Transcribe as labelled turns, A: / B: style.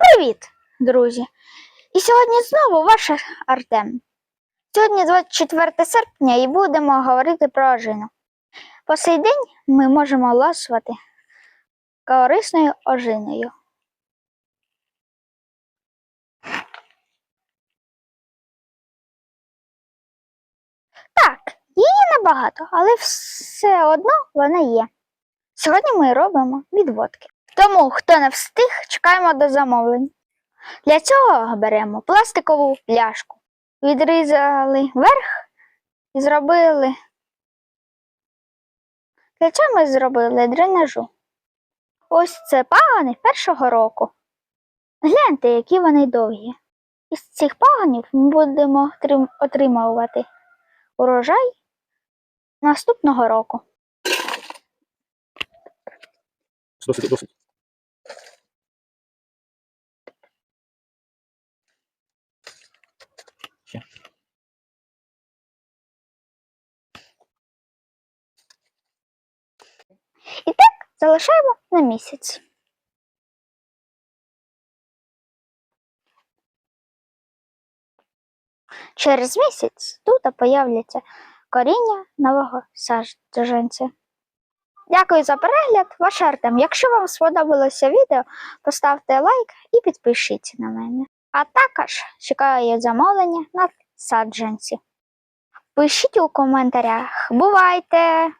A: Привіт, друзі! І сьогодні знову ваш Артем. Сьогодні 24 серпня і будемо говорити про ожину. По сей день ми можемо ласувати корисною ожиною. Так, її небагато, але все одно вона є. Сьогодні ми робимо відводки. Тому, хто не встиг, чекаємо до замовлень. Для цього беремо пластикову пляшку, відрізали верх і зробили. Для цього ми зробили дренажу. Ось це пагани першого року. Гляньте, які вони довгі. Із цих паганів ми будемо отримувати урожай наступного року.
B: Досить, досить. Ще.
A: І так залишаємо на місяць. Через місяць тут появляться коріння нового саджанця. Дякую за перегляд, ваш Артем. Якщо вам сподобалося відео, поставте лайк і підпишіться на мене. А також чекаю замовлення на саджанці. Пишіть у коментарях. Бувайте!